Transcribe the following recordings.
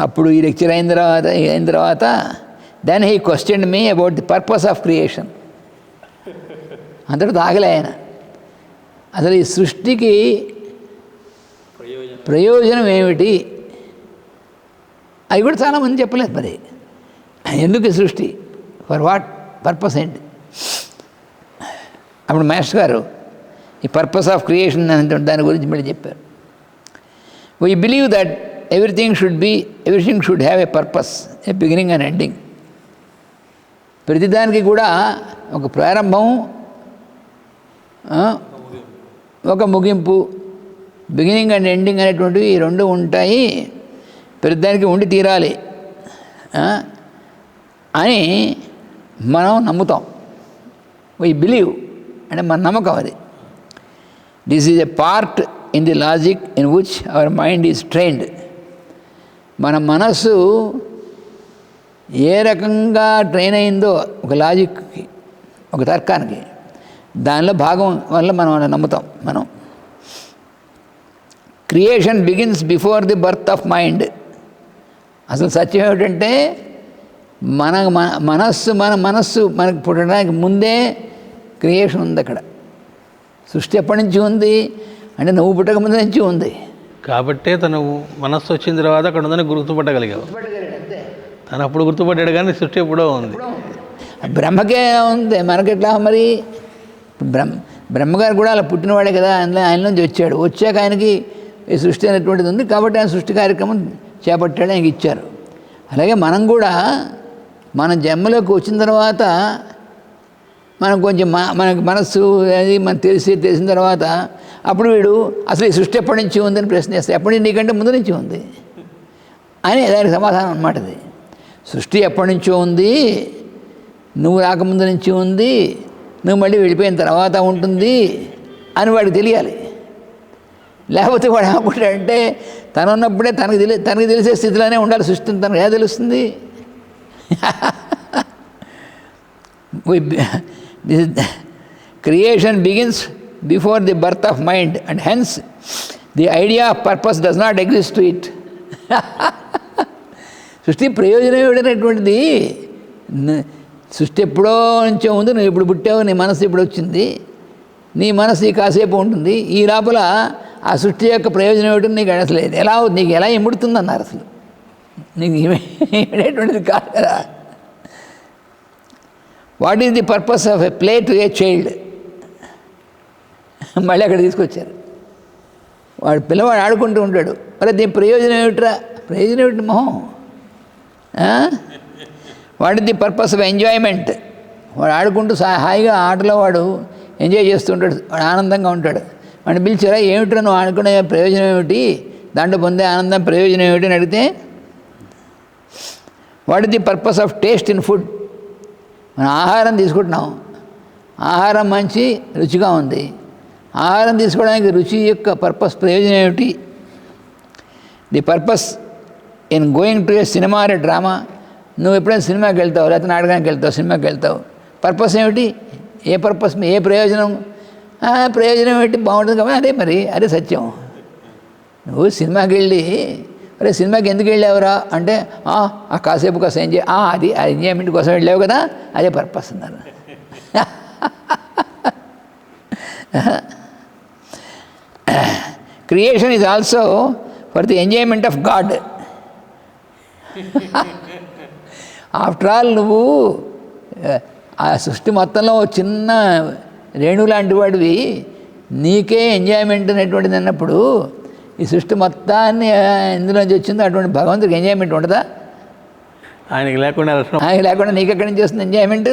అప్పుడు ఈ లెక్చర్ అయిన తర్వాత అయిన తర్వాత then he question me about the purpose of creation అందరూ తాగలే ఆయన. అసలు ఈ సృష్టికి ప్రయోజనం. ఏమిటి? అది కూడా చాలామంది చెప్పలేదు మరి. ఎందుకు ఈ సృష్టి? ఫర్ వాట్ పర్పస్ ఏంటి? అప్పుడు మాస్టర్ గారు ఈ పర్పస్ ఆఫ్ క్రియేషన్ దాని గురించి మళ్ళీ చెప్పారు. We believe that everything should be everything should have a purpose a beginning and ending ప్రతిదానికి కూడా ఒక ప్రారంభం ఒక ముగింపు బిగినింగ్ అండ్ ఎండింగ్ అనేటువంటివి ఈ రెండు ఉంటాయి. ప్రతిదానికి ఉండి తీరాలి అని మనం నమ్ముతాం. వై బిలీవ్ అంటే మన నమ్మకం అది. This is a part in the logic in which our mind is trained మన మనస్సు ఏ రకంగా ట్రైన్ అయిందో ఒక లాజిక్కి ఒక తర్కానికి దానిలో భాగం వల్ల మనం నమ్ముతాం మనం. Creation begins before the birth of mind అసలు సత్యం ఏమిటంటే మన మన- మనస్సు మన మనస్సు మనకు పుట్టడానికి ముందే క్రియేషన్ ఉంది అక్కడ. సృష్టి ఎప్పటి నుంచి ఉంది? అంటే నువ్వు పుట్టక ముందు నుంచి ఉంది. కాబట్టే తను మనస్సు వచ్చిన తర్వాత అక్కడ ఉందని గుర్తుపట్టగలిగావు. తను అప్పుడు గుర్తుపట్టాడు కానీ సృష్టి ఎప్పుడో ఉంది. బ్రహ్మకే ఉంది. మనకెట్లా మరి? బ్రహ్మ బ్రహ్మగారు కూడా అలా పుట్టినవాడే కదా అందులో ఆయన నుంచి వచ్చాడు. వచ్చాక ఆయనకి ఈ సృష్టి అనేటువంటిది ఉంది కాబట్టి ఆయన సృష్టి కార్యక్రమం చేపట్టాడు ఆయనకి ఇచ్చారు. అలాగే మనం కూడా మన జన్మలోకి వచ్చిన తర్వాత మనం కొంచెం మనకి మనస్సు అది మనకు తెలిసి తెలిసిన తర్వాత అప్పుడు వీడు అసలు ఈ సృష్టి ఎప్పటి నుంచి ఉందని ప్రశ్న చేస్తే ఎప్పటి నుంచి నీకంటే ముందు నుంచి ఉంది? అని దానికి సమాధానం అనమాట అది. సృష్టి ఎప్పటి నుంచో ఉంది నువ్వు రాకముందు నుంచి ఉంది నువ్వు మళ్ళీ వెళ్ళిపోయిన తర్వాత ఉంటుంది అని వాడికి తెలియాలి. లేకపోతే వాడు ఏమనుకుంటాడంటే తను ఉన్నప్పుడే తనకు తెలి తనకు తెలిసే స్థితిలోనే ఉండాలి సృష్టి తనకు ఏ తెలుస్తుంది? Creation begins before the birth of mind and hence the idea of purpose does not exist to it సృష్టి ప్రయోజనం ఏమిటనేటువంటిది సృష్టి ఎప్పుడో నుంచో ఉంది నువ్వు ఇప్పుడు పుట్టావు నీ మనసు ఇప్పుడు వచ్చింది నీ మనసు కాసేపు ఉంటుంది ఈ లోపల ఆ సృష్టి యొక్క ప్రయోజనం ఏమిటో నీకు అసలు ఎలా నీకు ఎలా ఇముడుతుంది అన్నారు అసలు. నీకు ఇమే- కాదు కదా. What is the purpose of a play to a child మళ్ళీ అక్కడ తీసుకొచ్చారు. వాడు పిల్లవాడు ఆడుకుంటూ ఉంటాడు. మరి దీని ప్రయోజనం ఏమిట్రా? ప్రయోజనం ఏమిటి మొహం? వాడి ది పర్పస్ ఆఫ్ ఎంజాయ్మెంట్. వాడు ఆడుకుంటూ హాయిగా ఆటలో వాడు ఎంజాయ్ చేస్తుంటాడు వాడు ఆనందంగా ఉంటాడు. వాడిని పిలిచారా ఏమిట్రా నువ్వు ఆడుకునే ప్రయోజనం ఏమిటి? దాంట్లో పొందే ఆనందం ప్రయోజనం ఏమిటి? అని అడిగితే what is the purpose of taste in food. మనం ఆహారం తీసుకుంటున్నాం. ఆహారం మంచి రుచిగా ఉంది. ఆహారం తీసుకోవడానికి రుచి యొక్క పర్పస్ ప్రయోజనం ఏమిటి? The purpose in going to a cinema అనే డ్రామా నువ్వు ఎప్పుడైనా సినిమాకి వెళ్తావు లేకపోతే నాటకానికి వెళ్తావు సినిమాకి వెళ్తావు పర్పస్ ఏమిటి? ఏ పర్పస్ ఏ ప్రయోజనం? ప్రయోజనం ఏమిటి? బాగుంటుంది కాబట్టి అదే మరి అదే సత్యం. నువ్వు సినిమాకి వెళ్ళి అరే సినిమాకి ఎందుకు వెళ్ళావురా? అంటే "ఆ, ఆ కాసేపు కోసం ఎంజాయ్ ఆ, అది ఆ ఎంజాయ్మెంట్ కోసం వెళ్ళావు కదా అదే పర్పస్ అన్నారు. Creation is also for the enjoyment of God after all నువ్వు ఆ, సృష్టి మొత్తంలో చిన్న రేణు లాంటి వాడివి. నీకే ఎంజాయ్మెంట్ అనేటువంటిది అన్నప్పుడు ఈ సృష్టి మొత్తాన్ని ఎందులోంచి వచ్చిందో అటువంటి భగవంతుడికి ఎంజాయ్మెంట్ ఉండదా ఆయనకి లేకుండా ఆయన లేకుండా నీకు ఎక్కడి నుంచి వస్తుంది enjoyment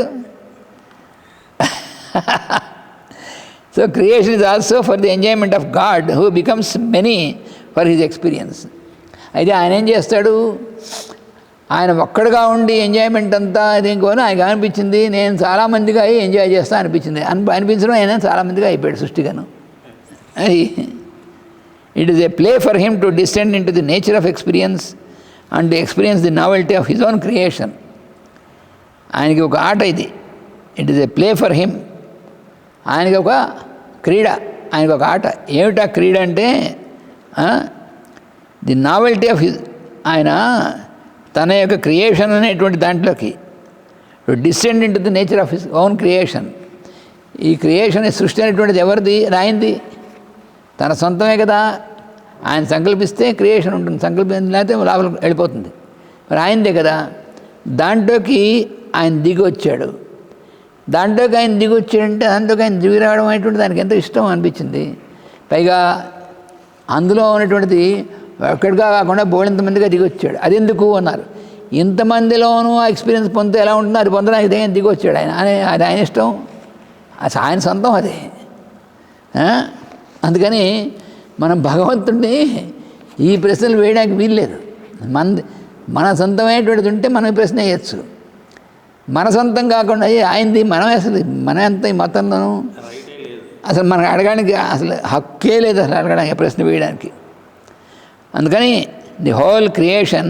so creation is also for the enjoyment of God who becomes many for his experience అయితే ఆయన ఏం చేస్తాడు? ఆయన ఒక్కడుగా ఉండి ఎంజాయ్మెంట్ అంతా దేనికోని ఆయనకు అనిపించింది. నేను చాలామందిగా అయ్యి ఎంజాయ్ చేస్తా అనిపించింది. అని అనిపించడం ఆయన చాలామందిగా అయిపోయాడు సృష్టిగాను. అది it is a play for him to descend into the nature of experience and experience the novelty of his own creation ఆయనకి ఒక ఆట ఇది. It is a play for him ఆయనకి ఒక క్రీడ ఆయనకు ఒక ఆట. ఏమిటా క్రీడ అంటే ది నావెల్టీ ఆఫ్ హిజ్ ఆయన తన యొక్క క్రియేషన్ అనేటువంటి దాంట్లోకి descend into the nature of his own creation ఈ క్రియేషన్ ఈ సృష్టి అనేటువంటిది ఎవరిది? రాయింది? తన సొంతమే కదా. ఆయన సంకల్పిస్తే క్రియేషన్ ఉంటుంది. సంకల్పం లేకపోతే లోపల వెళ్ళిపోతుంది. మరి ఆయనదే కదా. దాంట్లోకి ఆయన దిగి వచ్చాడు దాంట్లోకి ఆయన దిగి వచ్చాడంటే దాంట్లోకి ఆయన దిగి రావడం అనేటువంటి దానికి ఎంతో ఇష్టం అనిపించింది. పైగా అందులో ఉన్నటువంటిది ఒక్కడిగా కాకుండా బోళంత మందిగా దిగి వచ్చాడు అది ఎందుకు అన్నారు. ఇంతమందిలోనూ ఆ ఎక్స్పీరియన్స్ పొందితే ఎలా ఉంటుందో అది పొందడానికి దేని దిగి వచ్చాడు ఆయన? ఆయన అది ఆయన ఇష్టం? అది ఆయన సొంతం అది. అందుకని మనం భగవంతుడిని ఈ ప్రశ్నలు వేయడానికి వీల్లేదు. మన మన సొంతమైనటువంటిది ఉంటే మనం ప్రశ్న వేయచ్చు. మన సొంతం కాకుండా అయ్యి ఆయనది మనం అసలు మన ఎంత ఈ మతంలోనూ? అసలు మనకు అడగడానికి అసలు హక్కే లేదు అసలు అడగడానికి ప్రశ్న వేయడానికి. అందుకని the whole creation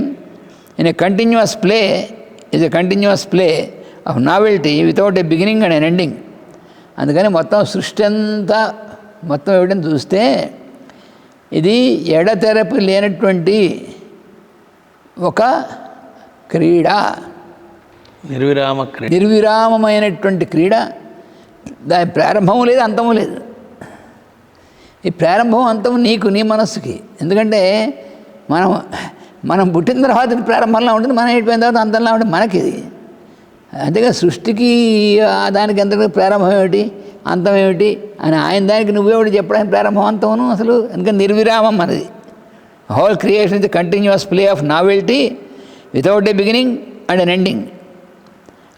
in a continuous play is a continuous play of novelty without a beginning and an ending. అందుకని మొత్తం సృష్టి అంతా మొత్తం ఇవ్వడం చూస్తే ఇది ఎడతెరపి లేనటువంటి ఒక క్రీడ. నిర్విరామ క్రీడ నిర్విరామమైనటువంటి క్రీడ దాని ప్రారంభము లేదు అంతము లేదు. ఈ ప్రారంభం అంతం నీకు నీ మనస్సుకి. ఎందుకంటే మనం మనం పుట్టిన తర్వాత ప్రారంభంలో ఉంటుంది మనం అయిపోయిన తర్వాత అంతంలో ఉంటుంది మనకి ఇది. అంతేగా సృష్టికి ఆ దానికి ఎంత ప్రారంభం ఏమిటి అంతం ఏమిటి అని ఆయన దానికి నువ్వేమిటి చెప్పడానికి ప్రారంభం అంతమును అసలు ఎందుకంటే నిర్విరామం మనది. Whole creation is continuous play of novelty without a beginning and an ending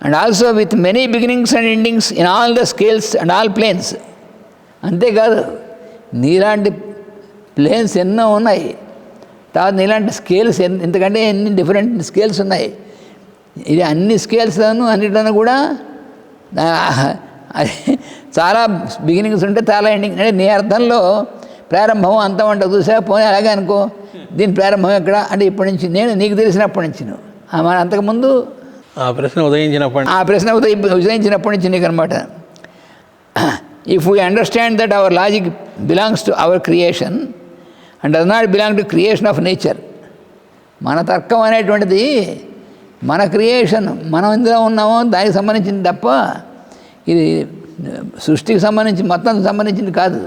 and also with many beginnings and endings in all the scales and all planes అంతేకాదు నీలాంటి ప్లేన్స్ ఎన్నో ఉన్నాయి. తర్వాత నీలాంటి స్కేల్స్ ఎన్ ఎందుకంటే ఎన్ని డిఫరెంట్ స్కేల్స్ ఉన్నాయి? ఇది అన్ని స్కేల్స్లోనూ అన్నిట్లోనూ కూడా అది చాలా బిగినింగ్స్ ఉంటే చాలా ఎండింగ్ అంటే నీ అర్థంలో ప్రారంభం అంతం అంట చూసా పోనీ అలాగే అనుకో. దీని ప్రారంభం ఎక్కడ? అంటే ఇప్పటి నుంచి నేను నీకు తెలిసినప్పటి నుంచి నువ్వు. మన అంతకుముందు ఆ ప్రశ్న ఉదయించినప్పటి ఆ ప్రశ్న ఉదయి ఉదయించినప్పటి నుంచి నీకు అనమాట if we understand that our logic belongs to our creation and does not belong to creation of nature మన తర్కం అనేటువంటిది మన క్రియేషన్ మనం ఇందులో ఉన్నామో దానికి సంబంధించింది తప్ప ఇది సృష్టికి సంబంధించి మొత్తం సంబంధించింది కాదు.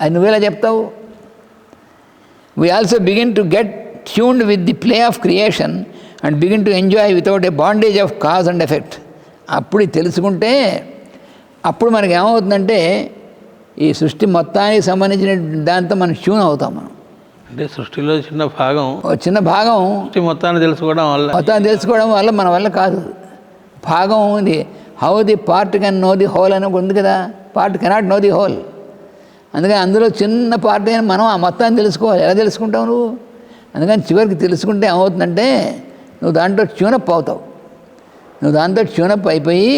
అది నువ్వేలా చెప్తావు? We also begin to get tuned with the play of creation and begin to enjoy without a bondage of cause and effect. అప్పుడు తెలుసుకుంటే అప్పుడు మనకి ఏమవుతుందంటే ఈ సృష్టి మొత్తానికి సంబంధించిన దాంతో మనం ట్యూన్ అవుతాం మనం. అంటే సృష్టిలో చిన్న భాగం చిన్న భాగం సృష్టి మొత్తాన్ని తెలుసుకోవడం వల్ల. మొత్తాన్ని తెలుసుకోవడం వల్ల మన వల్ల కాదు. భాగం ఉంది. How the part can know the whole అని ఉంది కదా. Part cannot know the whole అందుకని అందులో చిన్న పార్ట్ అయిన మనం ఆ మొత్తాన్ని తెలుసుకోవాలి. ఎలా తెలుసుకుంటావు నువ్వు? అందుకని చివరికి తెలుసుకుంటే ఏమవుతుందంటే నువ్వు దాంట్లో ట్యూనప్ అవుతావు. నువ్వు దాంతో ట్యూనప్ అయిపోయి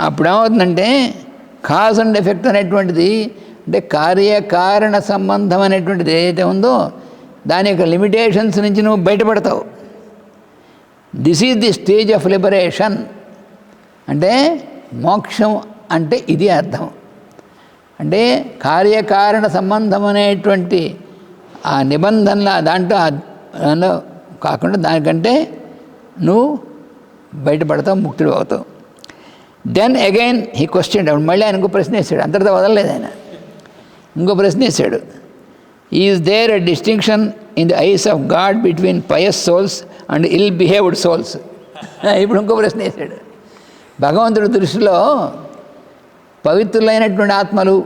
అప్పుడు ఏమవుతుందంటే కాజ్ అండ్ ఎఫెక్ట్ అనేటువంటిది అంటే కార్యకారణ సంబంధం అనేటువంటిది ఏదైతే ఉందో దాని యొక్క లిమిటేషన్స్ నుంచి నువ్వు బయటపడతావు. This is the stage of liberation. అంటే మోక్షం అంటే ఇది అర్థం. అంటే కార్యకారణ సంబంధం అనేటువంటి ఆ నిబంధనల దాంట్లో దానిలో కాకుండా దానికంటే నువ్వు బయటపడతావు ముక్తుడు అవుతావు. దెన్ అగైన్ హీ క్వశ్చన్ మళ్ళీ ఆయన ఇంకో ప్రశ్న వేసాడు అంతటితో వదలలేదు ఆయన. ఇంకో ప్రశ్న వేసాడు is there a distinction in the eyes of God between pious souls and ill behaved souls ఇప్పుడు ఇంకో ప్రశ్న వేసాడు భగవంతుడి దృష్టిలో పవిత్రులైనటువంటి ఆత్మలు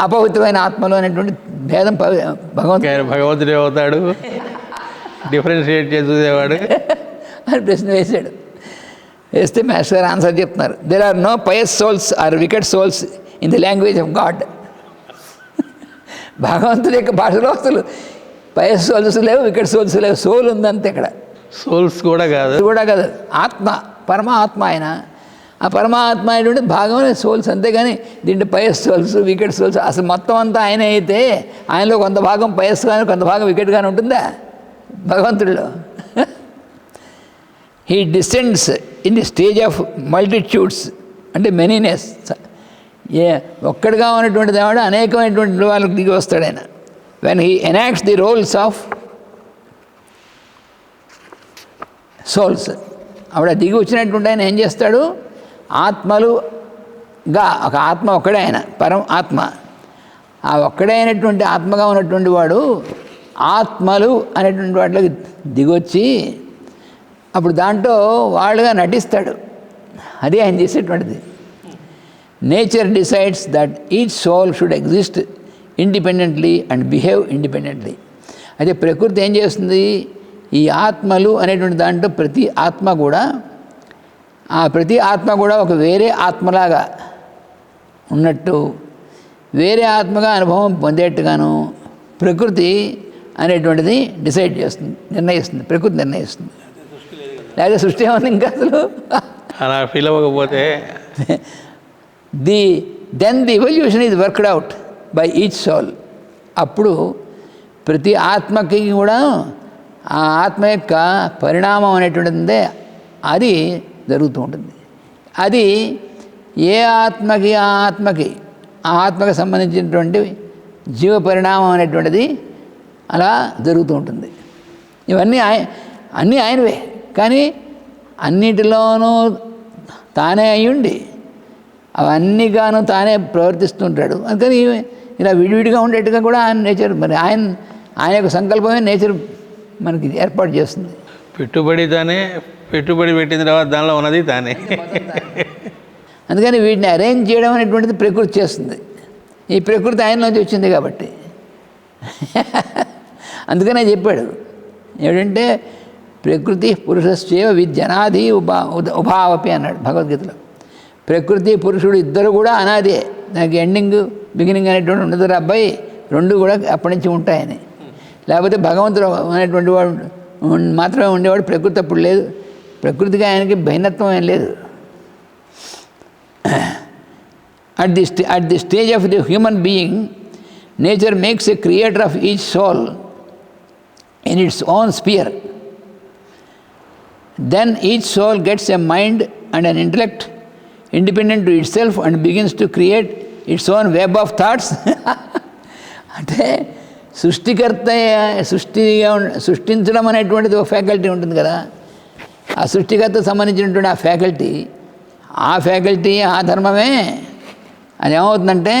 అపవిత్రమైన ఆత్మలు అనేటువంటి భేదం పవి భగవంతుడు భగవంతుడే అవుతాడు. డిఫరెన్షియేట్ చేసి చూసేవాడు. అని ప్రశ్న వేశాడు. వేస్తే మాస్టర్ గారు ఆన్సర్ చెప్తున్నారు. There are no pious souls or wicked souls in the language of God భగవంతుడి యొక్క భాషలో అసలు పై సోల్స్ లేవు ఇక్కడ సోల్స్ లేవు. సోల్ ఉందంతే ఇక్కడ. సోల్స్ కూడా కాదు. కూడా కాదు. ఆత్మ పరమాత్మ ఆయన. ఆ పరమాత్మ అయినటువంటి భాగం సోల్స్ అంతేగాని దీంట్లో పయస్ సోల్స్ వికెట్ సోల్స్ అసలు మొత్తం అంతా ఆయన అయితే ఆయనలో కొంత భాగం పయస్ కానీ కొంత భాగం వికెట్ కానీ ఉంటుందా? భగవంతుడిలో. He descends in the stage of multitudes అంటే మెనీనెస్ ఏ ఒక్కడిగా ఉన్నటువంటి దేవుడు అనేకమైనటువంటి వాళ్ళకి దిగి వస్తాడు ఆయన. When he enacts the roles of souls ఆవిడ దిగి వచ్చినటువంటి ఆయన ఏం చేస్తాడు? ఆత్మలుగా ఒక ఆత్మ ఒక్కడే ఆయన పరం ఆత్మ ఆ ఒక్కడే అయినటువంటి ఆత్మగా ఉన్నటువంటి వాడు ఆత్మలు అనేటువంటి వాటిలోకి దిగొచ్చి అప్పుడు దాంట్లో వాళ్ళుగా నటిస్తాడు. అదే ఆయన చేసేటువంటిది. Nature decides that each soul should exist independently and behave independently అయితే ప్రకృతి ఏం చేస్తుంది? ఈ ఆత్మలు అనేటువంటి దాంట్లో ప్రతి ఆత్మ కూడా ఆ ప్రతి ఆత్మ కూడా ఒక వేరే ఆత్మలాగా ఉన్నట్టు వేరే ఆత్మగా అనుభవం పొందేట్టుగాను ప్రకృతి అనేటువంటిది డిసైడ్ చేస్తుంది నిర్ణయిస్తుంది ప్రకృతి నిర్ణయిస్తుంది. లేదా సృష్టి ఏమన్నా ఇంకా అసలు? అలా ఫీల్ అవ్వకపోతే the then the evolution is worked out by each soul అప్పుడు ప్రతి ఆత్మకి కూడా ఆ ఆత్మ యొక్క పరిణామం అనేటువంటిది అది జరుగుతూ ఉంటుంది. అది ఏ ఆత్మకి ఆ ఆత్మకి ఆ ఆత్మకి సంబంధించినటువంటి జీవ పరిణామం అనేటువంటిది అలా జరుగుతూ ఉంటుంది. ఇవన్నీ ఆయ అన్నీ ఆయనవే. కానీ అన్నిటిలోనూ తానే అయ్యుండి అవన్నీ గాను తానే ప్రవర్తిస్తుంటాడు. అందుకని ఇలా విడివిడిగా ఉండేట్టుగా కూడా ఆయన నేచర్ మరి ఆయన ఆయన యొక్క సంకల్పమే నేచర్ మనకి ఏర్పాటు చేస్తుంది. పెట్టుబడి తానే పెట్టుబడి పెట్టిన తర్వాత దానిలో ఉన్నది తానే. అందుకని వీటిని అరేంజ్ చేయడం అనేటువంటిది ప్రకృతి చేస్తుంది. ఈ ప్రకృతి ఆయనలోంచి వచ్చింది కాబట్టి. అందుకనే చెప్పాడు. ఏమిటంటే ప్రకృతి పురుషస్చేవ విద్యనాది ఉపా ఉద- ఉభావపి అన్నాడు భగవద్గీతలో. ప్రకృతి పురుషుడు ఇద్దరు కూడా అనాదే. నాకు ఎండింగ్ బిగినింగ్ అనేటువంటి ఉండదు అబ్బాయి. రెండు కూడా అప్పటి నుంచి ఉంటాయని. లేకపోతే భగవంతుడు అనేటువంటి వాడు మాత్రమే ఉండేవాడు ప్రకృతి అప్పుడు లేదు. ప్రకృతికి ఆయనకి భిన్నత్వం ఏం లేదు. At the at the stage of the human being nature makes a creator of each soul in its own sphere. Then each soul gets a mind and an intellect independent to itself and begins to create its own web of thoughts. అంటే సృష్టికర్త సృష్టిగా ఉన్న- సృష్టించడం అనేటువంటిది ఒక faculty ఉంటుంది కదా ఆ సృష్టికర్త సంబంధించినటువంటి ఆ ఫ్యాకల్టీ ఆ ఫ్యాకల్టీ ఆ ధర్మమే అది ఏమవుతుందంటే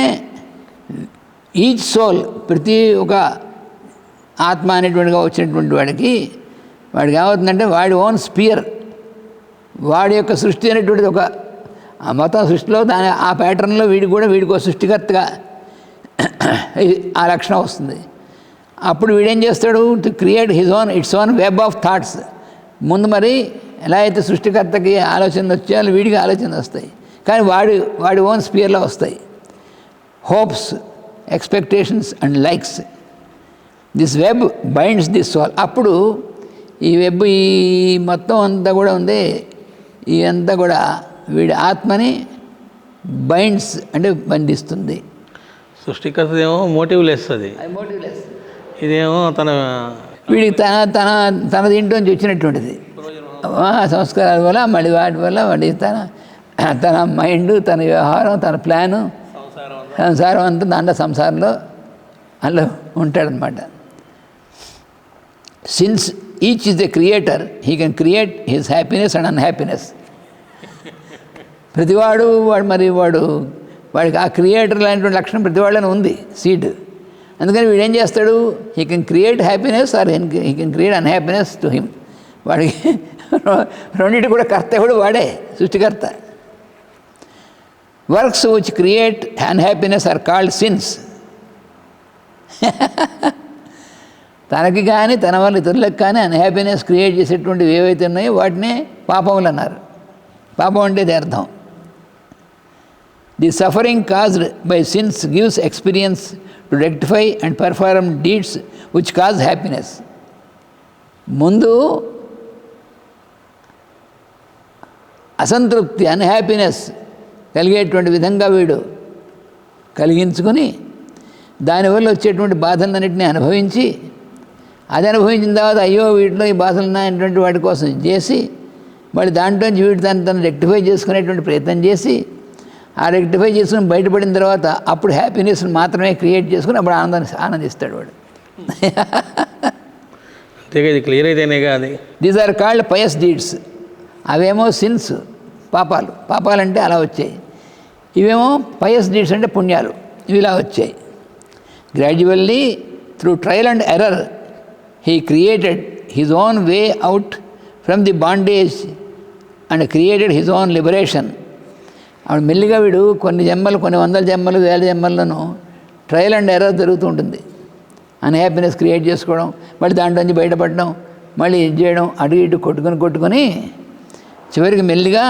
ఈచ్ సోల్ ప్రతి ఒక ఆత్మ అనేటువంటిగా వచ్చినటువంటి వాడికి వాడికి ఏమవుతుందంటే వాడి ఓన్ స్పియర్. వాడి యొక్క సృష్టి అనేటువంటిది ఒక ఆ మొత్తం సృష్టిలో దాని ఆ ప్యాటర్న్లో వీడికి కూడా వీడికి ఒక సృష్టికర్తగా ఆ లక్షణం వస్తుంది. అప్పుడు వీడేం చేస్తాడు? To create his own its own web of thoughts. ముందు మరి ఎలా అయితే సృష్టికర్తకి ఆలోచనలు వచ్చాయో వీడికి ఆలోచనలు వస్తాయి. కానీ వాడి వాడి ఓన్ స్పియర్లో వస్తాయి. Hopes expectations and likes. This web binds this soul అప్పుడు ఈ వెబ్ ఈ మొత్తం అంతా కూడా ఉంది. ఈ అంతా కూడా వీడి ఆత్మని బైండ్స్ అంటే బంధిస్తుంది. సృష్టికర్త ఏమో మోటివ్ లేస్తుంది. ఇదేమో తన వీడికి తన తన తన దీంట్లోంచి వచ్చినటువంటిది. సంస్కారాల వల్ల మళ్ళీ వాటి వల్ల వాడి తన తన మైండ్ తన వ్యవహారం తన ప్లాను సంసారం అంతా. దాంట్లో సంసారంలో అందులో ఉంటాడనమాట since each is the creator he can create his happiness and unhappiness ప్రతివాడు వాడు మరి వాడు వాడికి ఆ క్రియేటర్ లాంటి లక్షణం ప్రతి వాళ్ళని ఉంది సీడ్ అందుకని వీడు ఏం చేస్తాడు? He can create happiness or he can create unhappiness to him వాడికి రెండింటి కూడా కర్త కూడా వాడే సృష్టికర్త. Works which create unhappiness are called sins తనకి కానీ తన వల్ల ఇతరులకు కానీ అన్హ్యాపీనెస్ క్రియేట్ చేసేటువంటివి ఏవైతే ఉన్నాయో వాటినే పాపములు అన్నారు. పాపం అంటే అర్థం. The suffering caused by sins gives experience to rectify and perform deeds which cause happiness ముందు అసంతృప్తి అన్హ్యాపీనెస్ కలిగేటువంటి విధంగా వీడు కలిగించుకొని దానివల్ల వచ్చేటువంటి బాధలన్నింటినీ అనుభవించి అది అనుభవించిన తర్వాత అయ్యో వీటిలో ఈ బాధలు ఉన్నాయటువంటి వాటి కోసం చేసి మళ్ళీ దాంట్లోంచి వీటి దాన్ని తను రెక్టిఫై చేసుకునేటువంటి ప్రయత్నం చేసి ఆ రెక్టిఫై చేసుకుని బయటపడిన తర్వాత అప్పుడు హ్యాపీనెస్ మాత్రమే క్రియేట్ చేసుకుని అప్పుడు ఆనందాన్ని ఆనందిస్తాడు వాడు. ఇది క్లియర్ అయితేనేగా అది. These are called pious deeds అవేమో సిన్స్ పాపాలు. పాపాలంటే అలా వచ్చాయి. ఇవేమో పయస్ డీడ్స్ అంటే పుణ్యాలు. ఇవి ఇలా వచ్చాయి. Gradually through trial and error he created his own way out from the bondage and created his own liberation ఆవిడ మెల్లిగా వీడు కొన్ని జన్మలు కొన్ని వందల జన్మలు వేల జన్మలను ట్రయల్ అండ్ ఎర్రర్ జరుగుతూ ఉంటుంది. అన్హ్యాపీనెస్ క్రియేట్ చేసుకోవడం మళ్ళీ దాంట్లోంచి బయటపడడం మళ్ళీ ఇది చేయడం అటు ఇటు కొట్టుకొని కొట్టుకొని చివరికి మెల్లిగా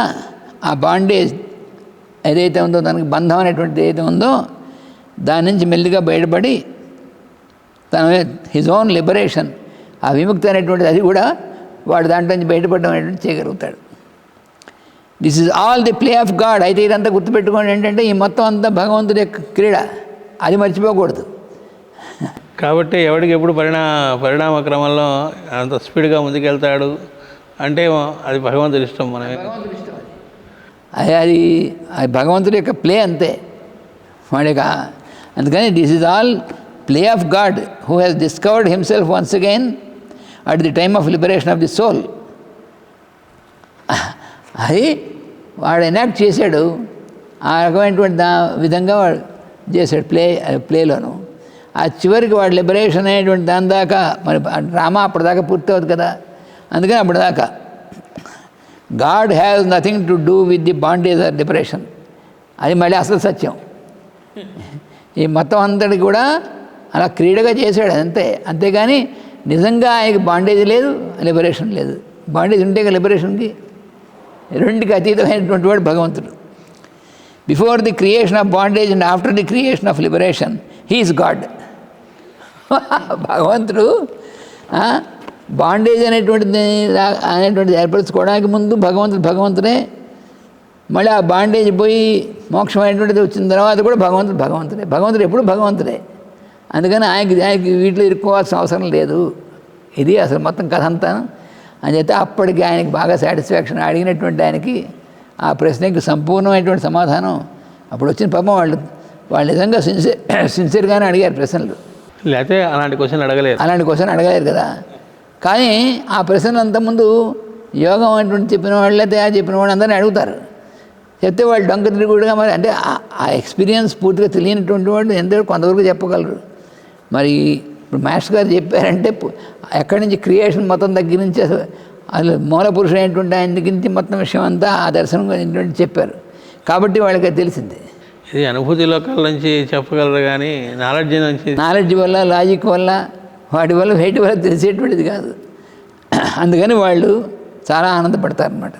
ఆ బాండేజ్ ఏదైతే ఉందో దానికి బంధం అనేటువంటిది ఏదైతే ఉందో దాని నుంచి మెల్లిగా బయటపడి తన హిజ్ ఓన్ లిబరేషన్ ఆ విముక్తి అనేటువంటిది అది కూడా వాడు దాంట్లో నుంచి బయటపడడం అనేటువంటి చేయగలుగుతాడు. This is all the play of God అయితే ఇదంతా గుర్తుపెట్టుకోండి ఏంటంటే ఈ మొత్తం అంతా భగవంతుడి యొక్క క్రీడ. అది మర్చిపోకూడదు. కాబట్టి ఎవడికి ఎప్పుడు పరిణా పరిణామ క్రమంలో అంత స్పీడ్గా ముందుకెళ్తాడు అంటే అది భగవంతుడి ఇష్టం మనమే అది. అది అది భగవంతుడి యొక్క ప్లే అంతే. వాడి అందుకని this is all play of God who has discovered himself once again at the time of liberation of the soul అది వాడు ఎనాక్ట్ చేశాడు. ఆ రకమైనటువంటి దా విధంగా వాడు చేశాడు ప్లే ప్లేలోను ఆ చివరికి వాడు లిబరేషన్ అనేటువంటి దాని దాకా మరి డ్రామా అప్పటిదాకా పూర్తి అవుతుంది కదా. అందుకని అప్పటిదాకా God has nothing to do with the bondage or liberation అది మళ్ళీ అసలు సత్యం. ఈ మొత్తం అంతటి కూడా అలా క్రీడగా చేశాడు అంతే. అంతేగాని నిజంగా ఆయనకి బాండేజ్ లేదు లిబరేషన్ లేదు. బాండేజ్ ఉంటే లిబరేషన్కి రెండుకి అతీతమైనటువంటి వాడు భగవంతుడు. Before the creation of bondage and after the creation of liberation he is God భగవంతుడు బాండేజ్ అనేటువంటిది అనేటువంటిది ఏర్పరచుకోవడానికి ముందు భగవంతుడు భగవంతుడే. మళ్ళీ ఆ బాండేజ్ పోయి మోక్షం అనేటువంటిది వచ్చిన తర్వాత కూడా భగవంతుడు భగవంతుడే. భగవంతుడు ఎప్పుడు భగవంతుడే. అందుకని ఆయనకి ఆయనకి వీటిలో ఇరుక్కోవాల్సిన అవసరం లేదు. ఇది అసలు మొత్తం కథ అంతా. అని చెప్తే అప్పటికి ఆయనకి బాగా సాటిస్ఫాక్షన్ అడిగినటువంటి ఆయనకి ఆ ప్రశ్నకి సంపూర్ణమైనటువంటి సమాధానం. అప్పుడు వచ్చిన పాపం వాళ్ళు వాళ్ళు నిజంగా సిన్సియర్ సిన్సియర్గానే అడిగారు ప్రశ్నలు. లేకపోతే అలాంటి క్వశ్చన్ అడగలేరు అలాంటి క్వశ్చన్ అడగలేరు కదా. కానీ ఆ ప్రశ్నలు అంతకుముందు యోగం అనేటువంటి చెప్పిన వాళ్ళే తయారు చెప్పిన వాళ్ళు అందరినీ అడుగుతారు. చెప్తే వాళ్ళు డొంక తిరుగుడుగా మరి అంటే ఆ- ఆ ఎక్స్పీరియన్స్ పూర్తిగా తెలియనటువంటి వాళ్ళు ఎంత కొంతవరకు చెప్పగలరు. మరి ఇప్పుడు మాస్టర్ గారు చెప్పారంటే ఎక్కడి నుంచి క్రియేషన్ మొత్తం దగ్గర నుంచి అసలు మూల పురుషుడైనటువంటి ఆయన దగ్గర నుంచి మొత్తం విషయం అంతా ఆ దర్శనం గురించి చెప్పారు. కాబట్టి వాళ్ళకి అది తెలిసింది. ఇది అనుభూతి లోకాల నుంచి చెప్పగలరు కానీ నాలెడ్జ్ నుంచి నాలెడ్జ్ వల్ల లాజిక్ వల్ల వాటి వల్ల వేటి వల్ల తెలిసేటువంటిది కాదు. అందుకని వాళ్ళు చాలా ఆనందపడతారు అన్నమాట